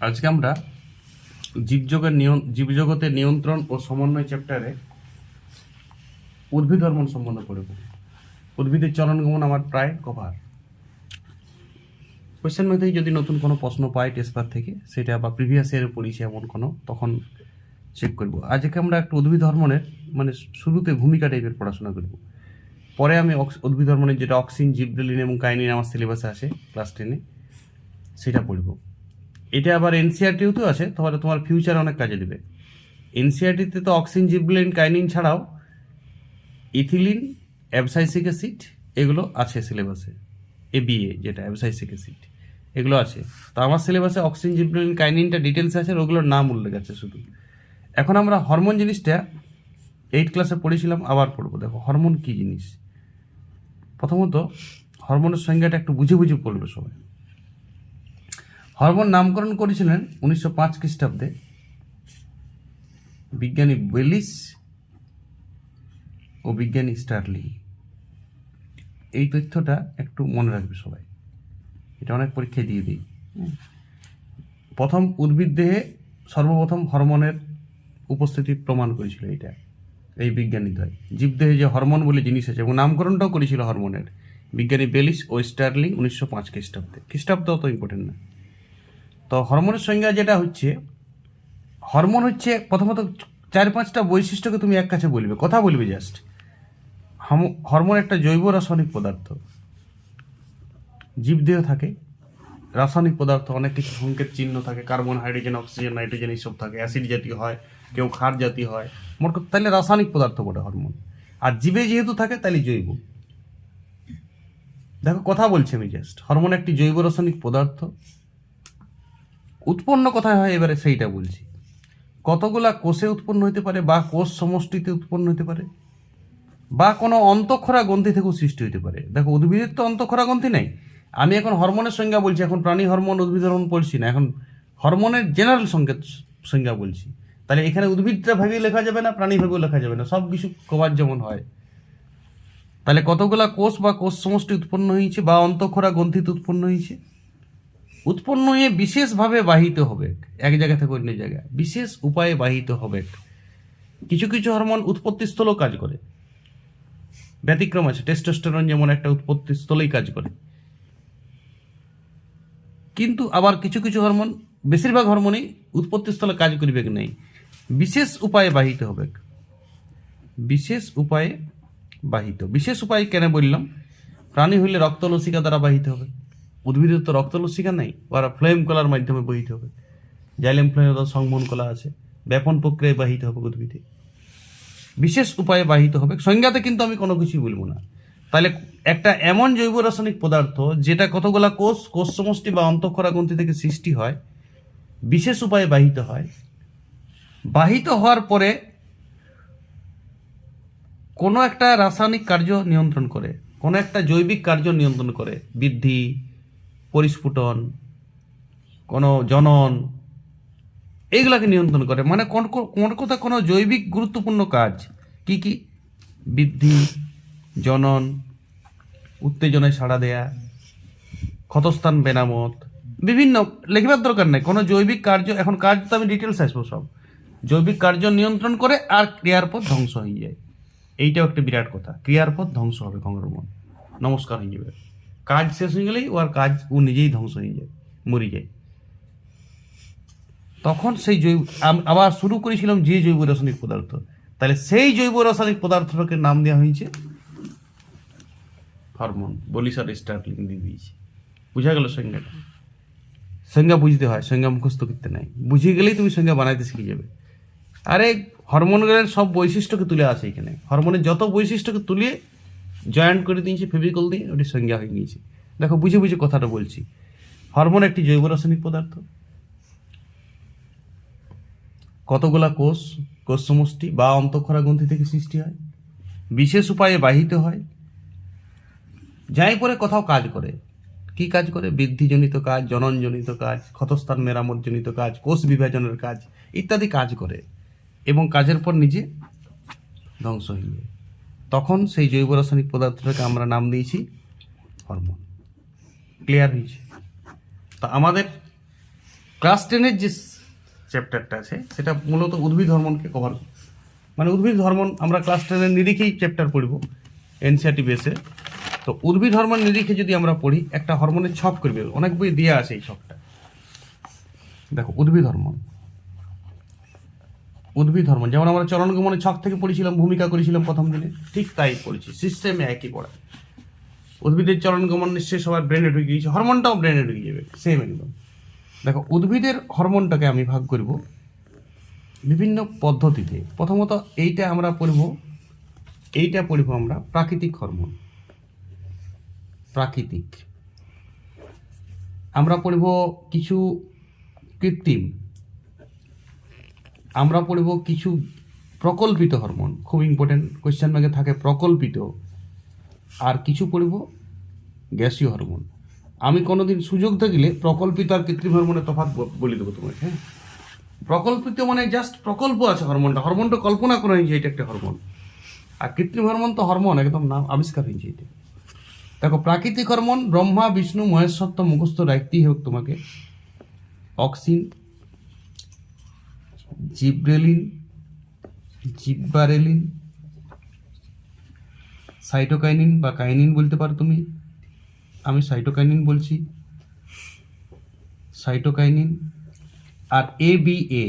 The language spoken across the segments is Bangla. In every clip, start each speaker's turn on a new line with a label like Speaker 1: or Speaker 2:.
Speaker 1: আজকে আমরা জীবজগের নিয়ন জীবজগতের নিয়ন্ত্রণ ও সমন্বয় চ্যাপ্টারে উদ্ভিদ হরমোন সম্বন্ধে পড়ব। উদ্ভিদের চলনগমন আমার প্রায় কভার কোয়েশ্চেন মেথেই যদি নতুন কোনো প্রশ্ন পাই টেস্টপার থেকে, সেটা বা প্রিভিয়াস ইয়ারে পড়িয়েছি এমন কোনো, তখন চেক করব। আজকে আমরা একটা উদ্ভিদ হরমোনের মানে শুরুতে ভূমিকা টাইপের পড়াশোনা করব। পরে আমি উদ্ভিদ হরমোনের যেটা অক্সিন জিব্রেলিন এবং কাইনিন আমার সিলেবাসে আছে ক্লাস টেনে সেটা পড়ব। এটা আবার এনসিআরটিতেও আছে তাহলে তোমার ফিউচার অনেক কাজে দেবে। এনসিআরটিতে তো অক্সিন জিবলিন কাইনিন ছাড়াও ইথিলিন অ্যাবসাইসিক অ্যাসিড এগুলো আছে সিলেবাসে এ। বিএ যেটা অ্যাবসাইসিক অ্যাসিড এগুলো আছে। তো আমার সিলেবাসে অক্সিন জিবলিন কাইনিনটা ডিটেলস আছে ওগুলোর নাম উল্লেখ আছে শুধু। এখন আমরা হরমোন জিনিসটা এইট ক্লাসে পড়েছিলাম, আবার পড়ব। দেখো হরমোন কী জিনিস? প্রথমত হরমোনের সংজ্ঞাটা একটু বুঝে বুঝে পড়বে সবাই। হরমোন নামকরণ করেছিলেন উনিশশো পাঁচ খ্রিস্টাব্দে। বিজ্ঞানী বেলিস ও বিজ্ঞানী স্টার্লিং। এই তথ্যটা একটু মনে রাখবে সবাই। এটা অনেক পরীক্ষায় দিয়ে দিই। প্রথম উদ্ভিদ দেহে সর্বপ্রথম হরমোনের উপস্থিতি প্রমাণ করেছিল এটা এই বিজ্ঞানী দ্বয়। জীবদেহে যে হরমোন বলে জিনিস আছে এবং নামকরণটাও করেছিল হরমোনের। বিজ্ঞানী বেলিস ও স্টার্লিং উনিশশো পাঁচ খ্রিস্টাব্দে। খ্রিস্টাব্দ অত ইম্পর্টেন্ট না। তো হরমোনের সংজ্ঞা যেটা হচ্ছে, হরমোন হচ্ছে প্রথমত চার পাঁচটা বৈশিষ্ট্যকে তুমি এক কাছে বলবে। কথা বলবে জাস্ট হরমোন একটা জৈব রাসায়নিক পদার্থ। জীবদেহ থাকে, রাসায়নিক পদার্থ, অনেক কিছু সংকেত চিহ্ন থাকে, কার্বন, হাইড্রোজেন, অক্সিজেন, নাইট্রোজেন এইসব থাকে, অ্যাসিড জাতীয় হয়, কেউ ক্ষার জাতীয় হয়। মোট তাহলে রাসায়নিক পদার্থ বটে হরমোন। আর জীবে যেহেতু থাকে, তাহলে জৈব। দেখো, কথা বলছি আমি জাস্ট হরমোন একটি জৈব রাসায়নিক পদার্থ। উৎপন্ন কোথায় হয় এবারে সেইটা বলছি। কতগুলা কোষে উৎপন্ন হতে পারে বা কোষ সমষ্টিতে উৎপন্ন হতে পারে? বা কোনো অন্তঃক্ষরা গ্রন্থি থেকেও সৃষ্টি হতে পারে? দেখো, উদ্ভিদের তো অন্তঃক্ষরা গ্রন্থি নেই। আমি এখন হরমোনের সংজ্ঞা বলছি, এখন প্রাণী হরমোন, উদ্ভিদ হরমোন বলছি না। এখন হরমোনের জেনারেল সংকেত সংজ্ঞা বলছি। তাহলে এখানে উদ্ভিদটা ভাবেই লেখা যাবে না, প্রাণী ভাবেও লেখা যাবে না, সব কিছু কবার যেমন হয়। তাহলে কতগুলা কোষ বা কোষ সমষ্টি উৎপন্ন হয়েছে বা অন্তঃক্ষরা গ্রন্থিতে উৎপন্ন হয়েছে? উৎপন্ন হয়ে বিশেষভাবে বাহিত হবে, এক জায়গা থেকে অন্য জায়গায়, বিশেষ উপায়ে বাহিত হবে। কিছু কিছু হরমোন উৎপত্তি স্থলও কাজ করে। ব্যতিক্রম আছে টেস্টোস্টেরন যেমন একটা উৎপত্তিস্থলেই কাজ করে। কিন্তু আবার কিছু কিছু হরমোন, বেশিরভাগ হরমোনই উৎপত্তিস্থলে কাজ করিবে নেই। বিশেষ উপায়ে বাহিত হবে। বিশেষ উপায়ে বাহিত। বিশেষ উপায় কেন বললাম? প্রাণী হইলে রক্তলসিকা দ্বারা বাহিত হবে। উদ্ভিদের তো রক্তলসিকা নাই, ওরা ফ্লেম কলার মাধ্যমে বহিত হবে। জাইলেম ফ্লেম সংবহন কলা আছে, ব্যাপন প্রক্রিয়ায় বাহিত হবে উদ্ভিদে। বিশেষ উপায়ে বাহিত হবে, সংজ্ঞাতে কিন্তু আমি কোনো কিছুই বলব না। তাহলে একটা এমন জৈব রাসায়নিক পদার্থ, যেটা কতগুলা কোষ কোষ সমষ্টি বা অন্তঃক্ষরা গ্রন্থি থেকে সৃষ্টি হয়, বিশেষ উপায়ে বাহিত হয়। বাহিত হওয়ার পরে কোনো একটা রাসায়নিক কার্য নিয়ন্ত্রণ করে, কোনো একটা জৈবিক কার্য নিয়ন্ত্রণ করে, বৃদ্ধি পরিস্ফুটন, কোনো জনন, এইগুলাকে নিয়ন্ত্রণ করে। মানে কোন, কোন- কথা কোনো জৈবিক গুরুত্বপূর্ণ কাজ? কি কি? বৃদ্ধি, জনন, উত্তেজনায় সাড়া দেয়া, ক্ষতস্থান, বেনামত, বিভিন্ন লেখিবার দরকার নেই। কোনো জৈবিক কার্য, এখন কাজ তো আমি ডিটেলস আসব সব। জৈবিক কার্য নিয়ন্ত্রণ করে আর ক্রিয়ার পথ ধ্বংস হয়ে যায়। এইটাও একটা বিরাট কথা। ক্রিয়ার পথ ধ্বংস হবে কংগ্রমন নমস্কার হয়ে যাবে কাজ শেষ হয়ে গেলেই ওর কাজ, ও নিজেই ধ্বংস হয়ে যায়, মরে যায়। তখন সেই জৈব আবার শুরু করেছিলাম যে জৈব রাসায়নিক পদার্থ। তাহলে সেই জৈব রাসায়নিক পদার্থটাকে নাম দেওয়া হয়েছে হরমোন বলিসার স্টার্টলিং দিয়ে দিয়েছে। বুঝা গেল সংজ্ঞাটা? সংজ্ঞা বুঝতে হয়, সংজ্ঞা মুখস্থ করতে নাই। বুঝে গেলেই তুমি সংজ্ঞা বানাইতে শিখে যাবে। আরে হরমোনের সব বৈশিষ্ট্যকে তুলে আসে এখানে। হরমোনের যত বৈশিষ্ট্যকে তুলে জয়েন্ট করে দিয়েছে, ফেভিকল দিয়ে, ওটি সংজ্ঞা হয়ে গিয়েছে। দেখো, বুঝে বুঝে কথাটা বলছি। হরমোন একটি জৈব রাসায়নিক পদার্থ। কতগুলা কোষ কোষ সমষ্টি বা অন্তঃক্ষরা গ্রন্থি থেকে সৃষ্টি হয়? বিশেষ উপায়ে বাহিত হয়? যাই করে কোথাও কাজ করে। কি কাজ করে? বৃদ্ধিজনিত কাজ, জননজনিত কাজ, ক্ষতস্থান মেরামতজনিত কাজ, কোষ বিভাজনের কাজ, ইত্যাদি কাজ করে এবং কাজের পর নিজে ধ্বংস হয়ে যায়। তখন সেই জৈব রাসায়নিক পদার্থটাকে আমরা নাম দিয়েছি হরমোন। ক্লিয়ার হয়েছে? তা আমাদের ক্লাস টেনের যে চ্যাপ্টারটা আছে, সেটা মূলত উদ্ভিদ হরমোনকে কভার মানে উদ্ভিদ হরমোন, আমরা ক্লাস টেনের নিরিখেই চ্যাপ্টার পড়ব এনসিআরটি বেসে তো উদ্ভিদ হরমোন নিরিখে যদি আমরা পড়ি, একটা হরমোনের ছক করবে। অনেক বই দেওয়া আছে এই ছকটা। দেখো, উদ্ভিদ হরমোন। উদ্ভিদ হরমোন। যেমন আমরা চলন গমনের ছক থেকে পড়েছিলাম, ভূমিকা করেছিলাম প্রথম দিনে, ঠিক তাই পড়েছি। সিস্টেমে একই পড়া। উদ্ভিদের চলন গমন নিশ্চয়ই সবার ব্রেনে ঢুকে গিয়েছে, হরমোনটাও ব্রেনে ঢুকে যাবে সেম একদম। দেখো, উদ্ভিদের হরমোনটাকে আমি ভাগ করব বিভিন্ন পদ্ধতিতে। প্রথমত এইটা আমরা পড়ব, এইটা পড়ব আমরা প্রাকৃতিক হরমোন। প্রাকৃতিক। আমরা পড়ব কিছু কৃত্রিম। আমরা পড়ব কিছু প্রকল্পিত হরমোন। খুব ইম্পর্টেন্ট কোয়েশ্চেন ব্যাগে থাকে প্রকল্পিত। আর কিছু পড়ব গ্যাসীয় হরমোন। আমি কোনোদিন সুযোগ থাকলে প্রকল্পিত আর কৃত্রিম হরমোনের তফাৎ বলে দেবো তোমাকে হ্যাঁ? প্রকল্পিত মানে জাস্ট প্রকল্প আছে হরমোনটা। হরমোনটা কল্পনা করা হয়েছে এটা একটা হরমোন। আর কৃত্রিম হরমোন তো হরমোন, একদম নাম আবিষ্কার হয়েছে এটা। দেখো, প্রাকৃতিক হরমোন ব্রহ্মা, বিষ্ণু মহেশ্বর মুখস্থ রাখতেই হোক তোমাকে। অক্সিন জিব্রেলিন, জিব্বারেলিন, সাইটোকাইনিন বা কাইনিন বলতে পারো তুমি। আমি সাইটোকাইনিন বলছি। সাইটোকাইনিন আর এ বি এ,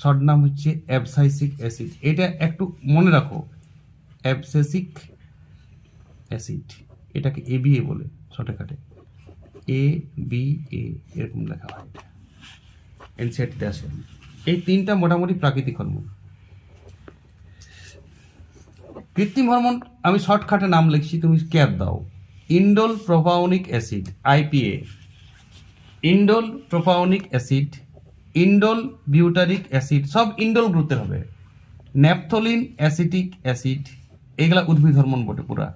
Speaker 1: শর্ট নাম হচ্ছে অ্যাবসাইসিক অ্যাসিড। এটা একটু মনে রাখো অ্যাবসেসিক অ্যাসিড, এটাকে এ বি এ বলে শর্টে কাটে এ বি এ, এরকম লেখা হয়। এটা এনসিআরটিতে আসে। এই তিনটা মোটামুটি প্রাকৃতিক হরমোন। কৃত্রিম হরমোন, আমি শর্টকাটে নাম লিখছি, তুমি কেয়ার দাও। Indole propionic acid IPA indole propionic acid, indole butyric acid, সব ইন্ডোল গ্রুপের হবে। ন্যাপথলিন অ্যাসিটিক অ্যাসিড, এগুলা উদ্ভিদ হরমোন বটে পুরা।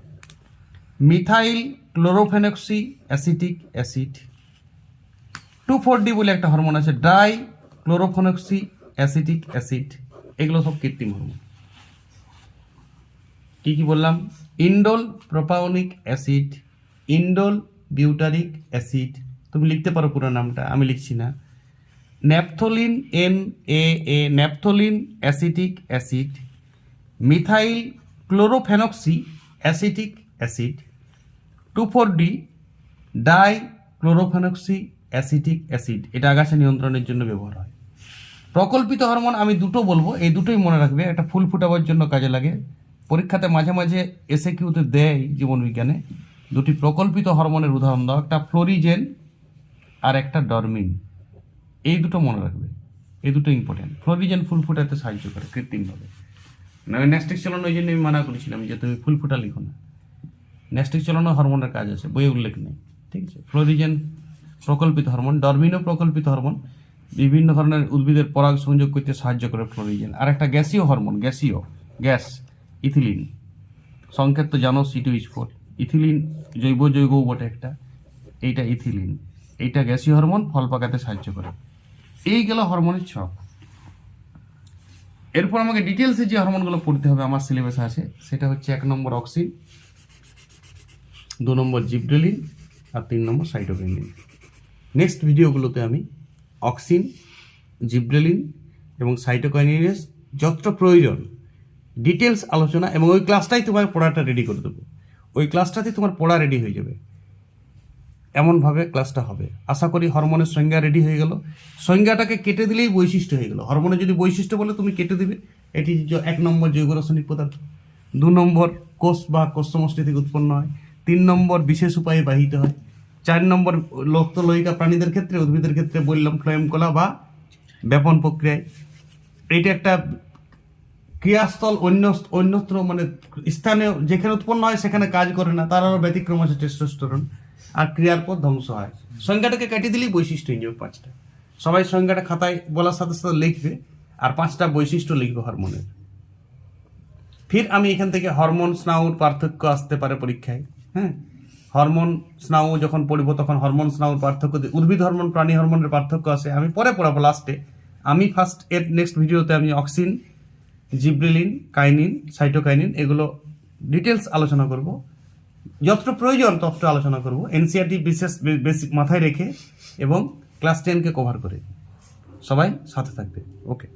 Speaker 1: Methyl chlorophenoxy acetic acid. Two four D বলে একটা হরমোন আছে, ডাই ক্লোরোফেনক্সি, অ্যাসিটিক অ্যাসিড, এগুলো সব কৃত্রিম হরমোন। কি কি বললাম? Indole propionic acid, indole butyric acid. তুমি লিখতে পারো পুরো নামটা, আমি লিখছি না। Naphthalene N A A, naphthalene acetic acid, methyl chlorophenoxy acetic acid, two four D dichlorophenoxy acetic acid. এটা আগাছা নিয়ন্ত্রণের জন্য ব্যবহার হয়। প্রকল্পিত হরমোন আমি দুটো বলব। এই দুটোই মনে রাখবে। একটা ফুল ফুটাবার জন্য কাজে লাগে। পরীক্ষাতে মাঝে মাঝে এসে কিউতে দেয় জীবনবিজ্ঞানে দুটি প্রকল্পিত হরমোনের উদাহরণ দাও। একটা ফ্লোরিজেন আর একটা ডরমিন। এই দুটো মনে রাখবে। এই দুটো ইম্পর্টেন্ট ফ্লোরিজেন ফুল ফুটাতে সাহায্য করে কৃত্রিমভাবে। না ন্যাস্টিক চালানো ওই জন্য আমি মানা করেছিলাম যে তুমি ফুল ফুটা লিখো না। ন্যাস্টিক চালানো হরমোনের কাজ আছে, বইয়ে উল্লেখ নেই। ঠিক আছে? ফ্লোরিজেন প্রকল্পিত হরমোন, ডরমিনও প্রকল্পিত হরমোন। বিভিন্ন ধরনের উদ্ভিদের পরাগ সংযোগ করতে সাহায্য করে ফ্লোরিজেন। আর একটা গ্যাসীয় হরমোন, গ্যাসীয়, গ্যাস, ইথিলিন। সংকেত তো জানো C two H four ethylene জৈব যৌগ বটে একটা, এইটা ইথিলিন। এইটা গ্যাসীয় হরমোন, ফল পাকাতে সাহায্য করে। এই গেল হরমোনের ছক। এরপর আমাকে ডিটেলসে যে হরমোনগুলো পড়তে হবে, আমার সিলেবাসে আছে, সেটা হচ্ছে এক নম্বর অক্সিন, দু নম্বর জিপডেলিন আর তিন নম্বর সাইটোকিনিন নেক্সট ভিডিওগুলোতে আমি অক্সিন, জিব্রেলিন এবং সাইটোকাইনিনের যতটা প্রয়োজন। ডিটেলস আলোচনা এবং ওই ক্লাসটাই তোমার পড়াটা রেডি করে দেবো। ওই ক্লাসটাতে তোমার পড়া রেডি হয়ে যাবে। এমনভাবে ক্লাসটা হবে। আশা করি হরমোনের সংজ্ঞা রেডি হয়ে গেল। সংজ্ঞাটাকে কেটে দিলেই বৈশিষ্ট্য হয়ে গেল। হরমোনের যদি বৈশিষ্ট্য বলে তুমি কেটে দিবে, এটি এক নম্বর জৈব রাসায়নিক পদার্থ। দু নম্বর কোষ বা কোষ সমষ্টি থেকে উৎপন্ন হয়। তিন নম্বর বিশেষ উপায়ে বাহিত হয়। চার নম্বর লক্তলোহিকা প্রাণীদের ক্ষেত্রে, উদ্ভিদের ক্ষেত্রে বললাম ফ্লোয়েম কলা বা ব্যাপন প্রক্রিয়ায়। এইটা একটা ক্রিয়াস্থল, অন্য অন্যত্র মানে স্থানে যেখানে উৎপন্ন হয় সেখানে কাজ করে না, তার আরও ব্যতিক্রম আছে টেস্টোস্টেরন আর ক্রিয়ার পর ধ্বংস হয়। সংজ্ঞাটাকে কাটিয়ে দিলেই বৈশিষ্ট্য হয়ে যাবে পাঁচটা। সবাই সংজ্ঞাটা খাতায় বলার সাথে সাথে লিখবে আর পাঁচটা বৈশিষ্ট্য লিখবে হরমোনের ফির আমি এখান থেকে হরমোন স্নাউর পার্থক্য আসতে পারে পরীক্ষায় হ্যাঁ? হরমোন স্নাউ যখন পড়িব, তখন হরমোন স্নাউর পার্থক্য উদ্ভিদ হরমোন, প্রাণী হরমোনের পার্থক্য আছে। আমি পরে পড়াবো লাস্টে আমি ফার্স্ট এর নেক্সট ভিডিওতে আমি অক্সিন জিব্রেলিন কাইনিন সাইটোকাইনিন এগুলো ডিটেলস আলোচনা করব। যতটা প্রয়োজন ততটা আলোচনা করব। এনসিআরটি বিশেষ বেসিক মাথায় রেখে এবং ক্লাস টেনকে কভার করে। সবাই সাথে থাকবে। ওকে